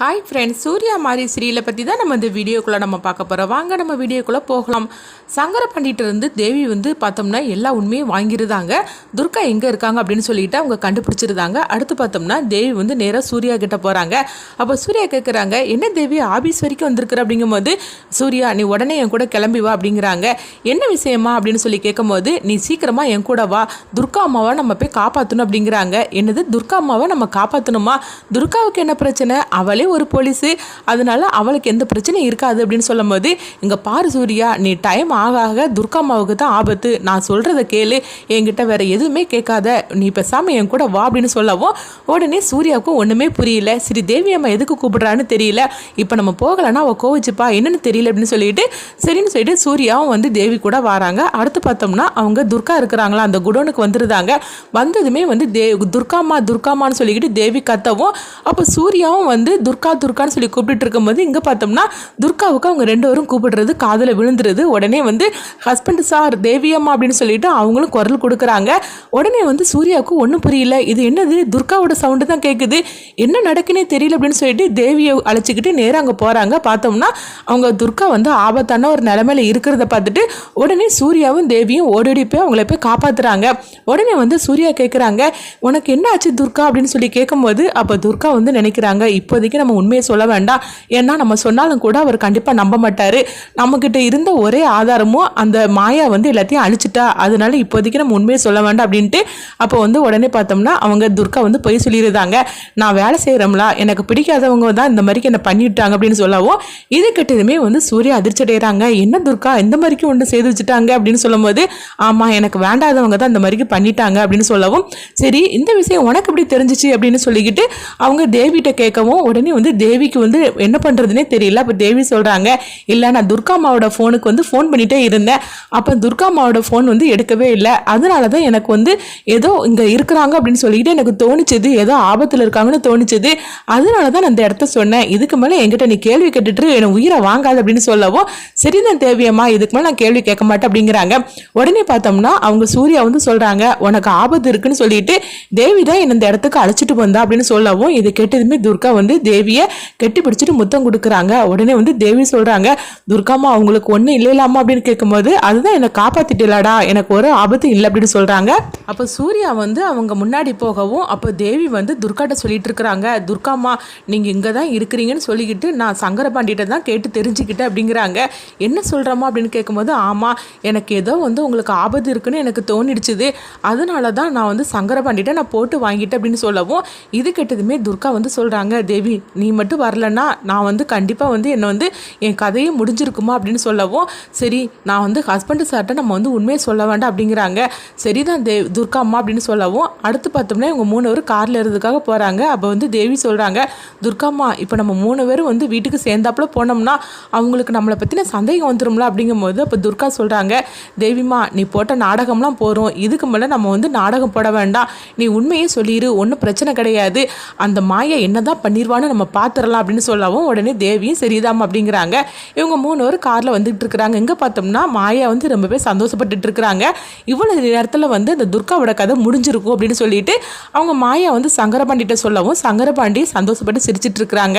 Hi friends Surya மாதிரி சீரியலை பற்றி தான் நம்ம இந்த வீடியோக்குள்ளே நம்ம பார்க்க போகிறோம் வாங்க நம்ம வீடியோக்குள்ளே போகலாம். சங்கர பண்டிட்டு இருந்து தேவி வந்து பார்த்தோம்னா எல்லா உண்மையும் வாங்கியிருந்தாங்க துர்கா எங்கே இருக்காங்க அப்படின்னு சொல்லிட்டு அவங்க கண்டுபிடிச்சிருந்தாங்க. அடுத்து பார்த்தோம்னா தேவி வந்து நேராக சூர்யா கிட்ட போகிறாங்க அப்போ சூர்யா கேட்குறாங்க என்ன தேவி ஆபீஸ் வரைக்கும் வந்திருக்கிற? அப்படிங்கும்போது சூர்யா நீ உடனே என் கூட கிளம்பி வா அப்படிங்கிறாங்க. என்ன விஷயமா? அப்படின்னு சொல்லி கேட்கும்போது நீ சீக்கிரமாக என் கூட வா. துர்கா அம்மாவை நம்ம போய் காப்பாற்றணும் அப்படிங்கிறாங்க. என்னது? துர்கா அம்மாவை நம்ம காப்பாற்றணுமா துர்காவுக்கு என்ன பிரச்சனை? அவளே ஒரு போலீஸு அதனால அவளுக்கு எந்த பிரச்சனையும் இருக்காது அப்படின்னு சொல்லும்போது இங்கே பாரு சூர்யா நீ டைம் ஆக ஆக துர்கா அம்மாவுக்கு தான் ஆபத்து. நான் சொல்கிறத கேளு. என்கிட்ட வேற எதுவுமே கேட்காத. நீ பேசாமல் என் கூட வா அப்படின்னு சொல்லவும் உடனே சூர்யாவுக்கும் ஒன்றுமே புரியல. சரி தேவி அம்மா எதுக்கு கூப்பிடுறான்னு தெரியல. இப்போ நம்ம போகலைன்னா அவள் கோவிச்சுப்பா. என்னன்னு தெரியல அப்படின்னு சொல்லிட்டு சரின்னு சொல்லிட்டு சூர்யாவும் வந்து தேவி கூட வராங்க. அடுத்து பார்த்தோம்னா அவங்க துர்கா இருக்கிறாங்களா? அந்த குடோனுக்கு வந்துருந்தாங்க. வந்ததுமே வந்து தே துர்காமா துர்காமான்னு சொல்லிக்கிட்டு தேவி கத்தவும் அப்போ சூர்யாவும் வந்து துர்கா துர்கா துர்கான்னு சொல்லி கூப்பிட்டு இருக்கும்போது இங்கே பார்த்தோம்னா துர்காவுக்கு அவங்க ரெண்டு பேரும் கூப்பிடுறது காதில் விழுந்துருது. உடனே வந்து ஹஸ்பண்ட் சார் தேவியம்மா அப்படின்னு சொல்லிட்டு அவங்களும் குரல் கொடுக்குறாங்க. உடனே வந்து சூர்யாவுக்கு ஒன்றும் புரியல. இது என்னது? துர்காவோட சவுண்டு தான் கேட்குது என்ன நடக்குன்னே தெரியல அப்படின்னு சொல்லிட்டு தேவியை அழைச்சிக்கிட்டு நேராக அங்கே போகிறாங்க பார்த்தோம்னா அவங்க துர்கா வந்து ஆபத்தான ஒரு நிலமையில இருக்கிறத பார்த்துட்டு உடனே சூர்யாவும் தேவியும் ஓடி போய் அவங்கள போய் காப்பாற்றுறாங்க உடனே வந்து சூர்யா கேட்குறாங்க உனக்கு என்ன ஆச்சு துர்கா? அப்படின்னு சொல்லி கேட்கும்போது அப்போ துர்கா வந்து நினைக்கிறாங்க இப்போதைக்கு நம்ம உண்மையை சொல்ல வேண்டாம். ஏன்னா நம்ம சொன்னாலும் கூட அவர் கண்டிப்பாக நம்ப மாட்டார். நம்மக்கிட்ட இருந்த ஒரே ஆதாரமும் அந்த மாயா வந்து எல்லாத்தையும் அழிச்சிட்டா. அதனால இப்போதைக்கு நம்ம உண்மையை சொல்ல வேண்டாம் அப்படின்ட்டு அப்போ வந்து உடனே பார்த்தோம்னா அவங்க துர்கா வந்து போய் சொல்லியிருந்தாங்க நான் வேலை செய்கிறோம்ல எனக்கு பிடிக்காதவங்க தான் இந்த மாதிரிக்கு என்னை பண்ணிவிட்டாங்க அப்படின்னு சொல்லவும் இது கிட்டதுமே வந்து சூரிய அதிர்ச்சி அடைகிறாங்க என்ன துர்கா இந்த மாதிரிக்கு ஒன்று செய்து வச்சுட்டாங்க அப்படின்னு சொல்லும்போது ஆமாம் எனக்கு வேண்டாதவங்க தான் இந்த மாதிரிக்கு பண்ணிட்டாங்க அப்படின்னு சொல்லவும் சரி இந்த விஷயம் உனக்கு எப்படி தெரிஞ்சிச்சு அப்படின்னு சொல்லிக்கிட்டு அவங்க தேவிகிட்ட கேட்கவும் உடனே வந்து தேவிக்கு வந்து என்ன பண்ணுறதுனே தெரியல. அப்போ தேவி சொல்கிறாங்க இல்லை நான் துர்கா அம்மாவோட ஃபோனுக்கு வந்து ஃபோன் பண்ணிகிட்டே இருந்தேன். அப்போ துர்கா அம்மாவோட ஃபோன் வந்து எடுக்கவே இல்லை. அதனால தான் எனக்கு வந்து ஏதோ இங்கே இருக்கிறாங்க அப்படின்னு சொல்லிக்கிட்டு எனக்கு தோணிச்சது. ஏதோ ஆபத்தில் இருக்காங்கன்னு தோணிச்சது. அதனால தான் நான் இந்த இடத்த சொன்னேன். இதுக்கு மேலே என்கிட்ட நீ கேள்வி கேட்டுட்டு எனக்கு உயிரை வாங்காது அப்படின்னு சொல்லவும் சரிதான் தேவியம்மா இதுக்கு மேலே நான் கேள்வி கேட்க மாட்டேன் அப்படிங்கிறாங்க. உடனே பார்த்தோம்னா அவங்க சூர்யா வந்து சொல்கிறாங்க உனக்கு ஆபத்து இருக்குன்னு சொல்லிட்டு தேவி தான் என்னை இந்த இடத்துக்கு அழைச்சிட்டு வந்தா அப்படின்னு சொல்லவும் இது கேட்டதுமே துர்கா வந்து தேவி தேவியை கெட்டி பிடிச்சிட்டு முத்தம் கொடுக்குறாங்க. உடனே வந்து தேவி சொல்கிறாங்க துர்காம்மா அவங்களுக்கு ஒன்றும் இல்லைலாமா அப்படின்னு கேட்கும்போது அதுதான் என்னை காப்பாத்திட்டலாடா எனக்கு ஒரு ஆபத்து இல்லை அப்படின்னு சொல்கிறாங்க அப்போ சூர்யா வந்து அவங்க முன்னாடி போகவும் அப்போ தேவி வந்து துர்காட்ட சொல்லிட்டு இருக்கிறாங்க துர்காம்மா நீங்கள் இங்கே தான் இருக்கிறீங்கன்னு சொல்லிக்கிட்டு நான் சங்கரபாண்டிகிட்ட தான் கேட்டு தெரிஞ்சுக்கிட்டேன் அப்படிங்கிறாங்க. என்ன சொல்கிறோமா அப்படின்னு கேட்கும்போது ஆமாம் எனக்கு ஏதோ வந்து உங்களுக்கு ஆபத்து இருக்குன்னு எனக்கு தோணிடுச்சுது. அதனால தான் நான் வந்து சங்கரபாண்டிகிட்ட நான் போட்டு வாங்கிட்டேன் அப்படின்னு சொல்லவும் இது கேட்டதுமே துர்கா வந்து சொல்கிறாங்க தேவி நீ மட்டும் வரலன்னா நான் வந்து கண்டிப்பாக வந்து என்னை வந்து என் கதையே முடிஞ்சிருக்குமா? அப்படின்னு சொல்லவும் சரி நான் வந்து ஹஸ்பண்டு சார்ட்ட நம்ம வந்து உண்மையை சொல்ல வேண்டாம் அப்படிங்கிறாங்க. சரிதான் தேவ் துர்கா அம்மா அப்படின்னு சொல்லவும் அடுத்து பார்த்தோம்னா இவங்க மூணு பேரும் காரில் இருந்ததுக்காக போகிறாங்க அப்போ வந்து தேவி சொல்கிறாங்க துர்காம்மா இப்போ நம்ம மூணு பேரும் வந்து வீட்டுக்கு சேர்ந்தாப்புல போனோம்னா அவங்களுக்கு நம்மளை பற்றின சந்தேகம் வந்துரும்ல? அப்படிங்கும்போது அப்போ துர்கா சொல்கிறாங்க தேவிம்மா நீ போட்ட நாடகம்லாம் போகிறோம் இதுக்கு மேலே நம்ம வந்து நாடகம் போட வேண்டாம். நீ உண்மையே சொல்லிடு ஒன்றும் பிரச்சனை கிடையாது. அந்த மாயை என்ன தான் பண்ணிடுவான்னு நம்ம பார்த்துடலாம் அப்படின்னு சொல்லவும் உடனே தேவியும் சரிதாம்மா அப்படிங்கிறாங்க. இவங்க மூணு பேரும் காரில் வந்துட்டு இருக்கிறாங்க. எங்கே பார்த்தோம்னா மாயா வந்து ரொம்பவே சந்தோஷப்பட்டுட்டு இருக்கிறாங்க. இவ்வளோ நேரத்தில் வந்து அந்த துர்காவோட கதை முடிஞ்சிருக்கும் அப்படின்னு சொல்லிட்டு அவங்க மாயா வந்து சங்கரபாண்டிகிட்ட சொல்லவும் சங்கரபாண்டி சந்தோஷப்பட்டு சிரிச்சிட்டு இருக்கிறாங்க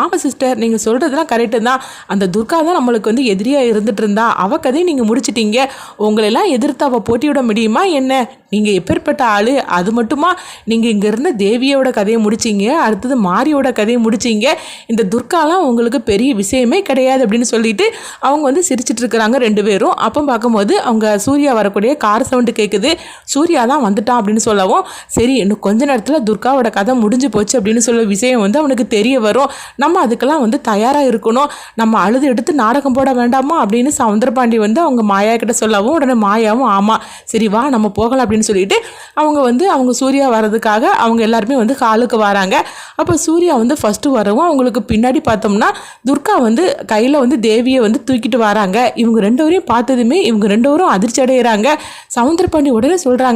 ஆமாம் சிஸ்டர் நீங்கள் சொல்கிறதுலாம் கரெக்டு தான். அந்த துர்கா தான் நம்மளுக்கு வந்து எதிரியாக இருந்துட்டு இருந்தா. அவ கதையை நீங்கள் முடிச்சிட்டீங்க. உங்களெல்லாம் எதிர்த்து அவள் போட்டியிட முடியுமா என்ன? நீங்கள் எப்பேற்பட்ட ஆள்? அது மட்டுமா? நீங்கள் இங்கே இருந்த தேவியோட கதையை முடிச்சிங்க. அடுத்தது மாரியோட கதையை முடிச்சிங்க. இந்த துர்காலாம் உங்களுக்கு பெரிய விஷயமே கிடையாது அப்படின்னு சொல்லிட்டு அவங்க வந்து சிரிச்சிட்டு இருக்கிறாங்க ரெண்டு பேரும். அப்போ பார்க்கும்போது அவங்க சூர்யா வரக்கூடிய கார் சவுண்டு கேட்குது சூர்யா தான் வந்துட்டான் அப்படின்னு சொல்லவும் சரி இன்னும் கொஞ்ச நேரத்தில் துர்காவோட கதை முடிஞ்சு போச்சு அப்படின்னு சொல்ல விஷயம் வந்து அவனுக்கு தெரிய வரும். நம்ம அதுக்கெல்லாம் வந்து தயாராக இருக்கணும். நம்ம அழுது எடுத்து நாடகம் போட வேண்டாமா அப்படின்னு சவுந்தரபாண்டி வந்து அவங்க மாயா கிட்ட சொல்லவும் உடனே மாயாவும் ஆமாம் சரி வா நம்ம போகலாம் அப்படின்னு சொல்லிட்டு அவங்க வந்து அவங்க சூர்யா வர்றதுக்காக அவங்க எல்லாருமே வந்து காலுக்கு வராங்க. அப்போ சூர்யா வந்து ஃபஸ்ட்டு வரவும் அவங்களுக்கு பின்னாடி பார்த்தோம்னா துர்கா வந்து கையில் வந்து தேவியை வந்து தூக்கிட்டு வராங்க. இவங்க ரெண்டு பேரையும் பார்த்ததுமே இவங்க ரெண்டு பேரும் அதிர்ச்சி அடைகிறாங்க சவுந்தரபாண்டி உடனே சொல்கிறாங்க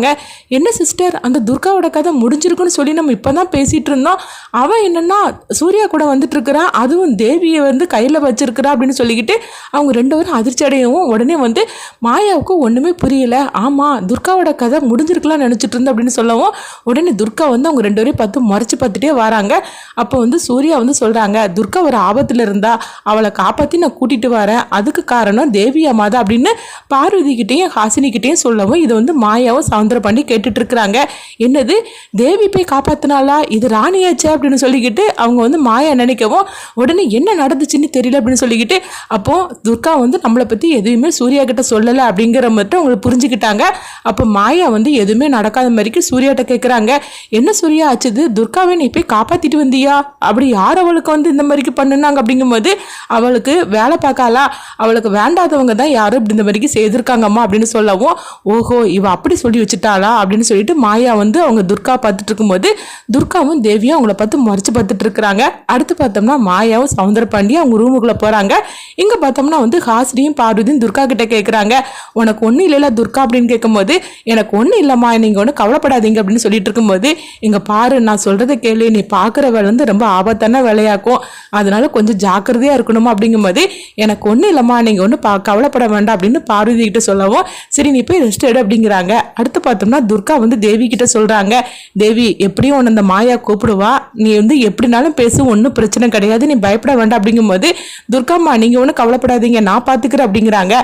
என்ன சிஸ்டர் அந்த துர்காவோட கதை முடிஞ்சிருக்குன்னு சொல்லி நம்ம இப்போ தான் பேசிகிட்டு இருந்தோம். அவன் என்னன்னா சூர்யா கூட வந்துட்டு இருக்கிறான். அதுவும் தேவியை வந்து கையில் வச்சிருக்கிறா அப்படின்னு சொல்லிக்கிட்டு அவங்க ரெண்டு பேரும் அதிர்ச்சி அடையவும் உடனே வந்து மாயாவுக்கு ஒன்றுமே புரியல. ஆமாம் துர்காவோட கதை முடிஞ்சிருக்கலாம் நினச்சிட்டு இருந்தேன் அப்படின்னு சொல்லவும் உடனே துர்கா வந்து அவங்க ரெண்டு பேரையும் பார்த்து மறைச்சு பார்த்துட்டே வராங்க. அப்போ வந்து சூர்யா வந்து சொல்கிறாங்க துர்கா ஒரு ஆபத்தில் இருந்தா அவளை காப்பாற்றி நான் கூட்டிகிட்டு வரேன். அதுக்கு காரணம் தேவி அம்மா தான் அப்படின்னு பார்வதிக்கிட்டேயும் ஹாசினிக்கிட்டேயும் சொல்லவும் இதை வந்து மாயாவும் தொந்தரவு பண்ணி கேட்டுட்டு இருக்கிறாங்க என்னது? தேவி போய் காப்பாத்தினாலா இது ராணியாச்சே அப்படின்னு சொல்லிக்கிட்டு அவங்க வந்து மாயா நினைக்கவும் உடனே என்ன நடந்துச்சுன்னு தெரியல அப்படின்னு சொல்லிக்கிட்டு அப்போ துர்கா வந்து நம்மளை பற்றி எதுவுமே சூர்யா கிட்ட சொல்லலை அப்படிங்கிற மட்டும் அவங்களுக்கு புரிஞ்சுக்கிட்டாங்க. அப்போ மாயா வந்து எதுவுமே நடக்காத மாதிரிக்கு சூர்யாட்ட கேட்குறாங்க என்ன சூர்யா ஆச்சுது? துர்காவை நீ போய் காப்பாற்றிட்டு வந்தியா? அப்படி யார் அவளுக்கு வந்து இந்த மாதிரிக்கு பண்ணுனாங்க? அப்படிங்கும்போது அவளுக்கு வேலை பார்க்காளா அவளுக்கு வேண்டாதவங்க தான் யாரும் இப்படி இந்த மாதிரிக்கு செய்திருக்காங்கம்மா அப்படின்னு சொல்லவும் ஓஹோ இவ அப்படி சொல்லி வச்சுட்டாளா அப்படின்னு சொல்லிட்டு மாயா வந்து அவங்க துர்கா பார்த்துட்டு இருக்கும்போது துர்காவும் தேவியும் அவங்கள பார்த்து மறைச்சு பார்த்துட்டு இருக்கிறாங்க. அடுத்து பார்த்தோம்னா மாயாவும் சவுந்தர பாண்டியும் அவங்க ரூமுக்குள்ளே போகிறாங்க இங்கே பார்த்தோம்னா வந்து ஹாஸ்ரியும் பார்வதியும் துர்கா கிட்ட கேட்குறாங்க உனக்கு ஒன்றும் இல்லைல்ல துர்கா அப்படின்னு கேட்கும்போது எனக்கு ஒன்றும் இல்லைம்மா நீங்கள் ஒன்றும் கவலைப்படாதீங்க அப்படின்னு சொல்லிட்டு இருக்கும்போது இங்கே பாரு நான் சொல்கிறத கேளு நீ பார்க்குற வேலை வந்து ரொம்ப ஆபத்தான வேலையாக்கும். அதனால கொஞ்சம் ஜாக்கிரதையாக இருக்கணுமா அப்படிங்கும்போது எனக்கு ஒன்றும் இல்லைம்மா நீங்கள் ஒன்றும் பா கவலைப்பட வேண்டாம் அப்படின்னு பார்வதி கிட்ட சொல்லவும் சரி நீ போய் ரெஸ்ட் எடு அப்படிங்கிறாங்க. அடுத்து பார்த்தோம்னா துர்கா வந்து தேவி கிட்ட சொல்கிறாங்க தேவி எப்படியும் உன்னை அந்த மாயா கூப்பிடுவா. நீ வந்து எப்படினாலும் பேசு ஒன்றும் பிரச்சனை கிடையாது. நீ பயப்பட வேண்டாம். அப்படிங்கும்போது துர்காம்மா நீங்கள் ஒன்றும் கவலைப்படாதீங்க. நான் பார்த்துக்கிறேன் அப்படிங்கிறாங்க.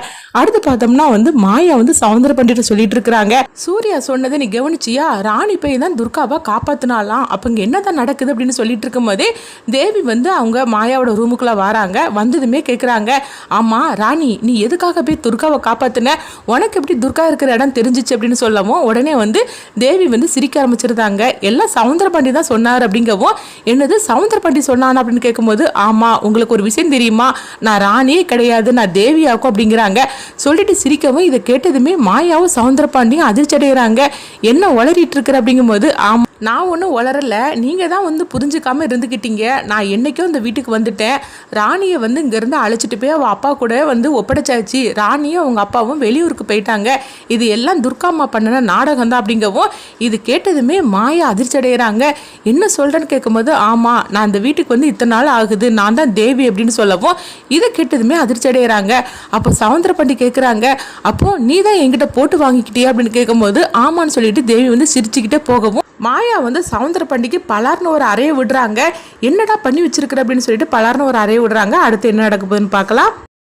அடுத்து பார்த்தோம்னா வந்து மாயா வந்து சவுந்தர பண்டிட்டு சொல்லிட்டு இருக்கிறாங்க. சூர்யா சொன்னதை நீ கவனிச்சியா? ராணி போய் தான் துர்காவை காப்பாத்தினாலாம் அப்போ இங்கே என்னதான் நடக்குது அப்படின்னு சொல்லிட்டு இருக்கும்போதே தேவி வந்து அவங்க மாயாவோட ரூமுக்குள்ள வராங்க. வந்ததுமே கேட்குறாங்க ஆமாம் ராணி நீ எதுக்காக போய் துர்காவை காப்பாத்தின? உனக்கு எப்படி துர்கா இருக்கிற இடம் தெரிஞ்சிச்சு? அப்படின்னு சொல்லவும் உடனே வந்து தேவி வந்து சிரிக்க ஆரம்பிச்சிருந்தாங்க. எல்லாம் சவுந்தர பாண்டி தான் சொன்னார் அப்படிங்கவும் என்னது சவுந்தர பாண்டி சொன்னான் அப்படின்னு கேட்கும்போது ஆமாம் உங்களுக்கு ஒரு விஷயம் தெரியுமா? நான் ராணியே கிடையாது நான் தேவியாக்கும் அப்படிங்கிறாங்க. சொல்லிட்டு சிரிக்கவும் இதை கேட்டதுமே மாயாவும் சவுந்தர பாண்டியும் அதிர்ச்சி அடைகிறாங்க என்ன உளறிட்டு இருக்கிற அப்படிங்கும்போது ஆமாம் நான் ஒன்றும் உளரல நீங்கள் தான் வந்து புரிஞ்சுக்காம இருந்துக்கிட்டீங்க நான் என்றைக்கும் இந்த வீட்டுக்கு வந்துட்டேன். ராணியை வந்து இங்கேருந்து அழைச்சிட்டு போய் அவள் அப்பா கூட வந்து ஒப்படைச்சாச்சு. ராணியும் அவங்க அப்பாவும் வெளியூருக்கு போயிட்டாங்க. இது எல்லாம் துர்காம்மா பண்ணின நாடகம் தான் அப்படிங்கவும் இது கேட்டதுமே மாயா அதிர்ச்சி அடைகிறாங்க என்ன சொல்கிறேன்னு கேட்கும்போது ஆமாம் நான் இந்த வீட்டுக்கு வந்து இத்தனை நாள் ஆகுது. நான் தான் தேவி அப்படின்னு சொல்லவும் இதை கேட்டதுமே அதிர்ச்சி அடைகிறாங்க அப்போ சவுந்தர பண்டி கேட்குறாங்க அப்போ நீ தான் என்கிட்ட போட்டு வாங்கிக்கிட்டியா அப்படின்னு கேட்கும்போது ஆமான்னு சொல்லிட்டு தேவி வந்து சிரிச்சுக்கிட்டே போகவும் மாயா வந்து சவுந்தர பண்டிக்கு பலார்னு ஒரு அறையை விடுறாங்க. என்னடா பண்ணி வச்சிருக்கிற அப்படின்னு சொல்லிட்டு பலார்னு ஒரு அறையை விடுறாங்க. அடுத்து என்ன நடக்க போகுதுன்னு பார்க்கலாம்.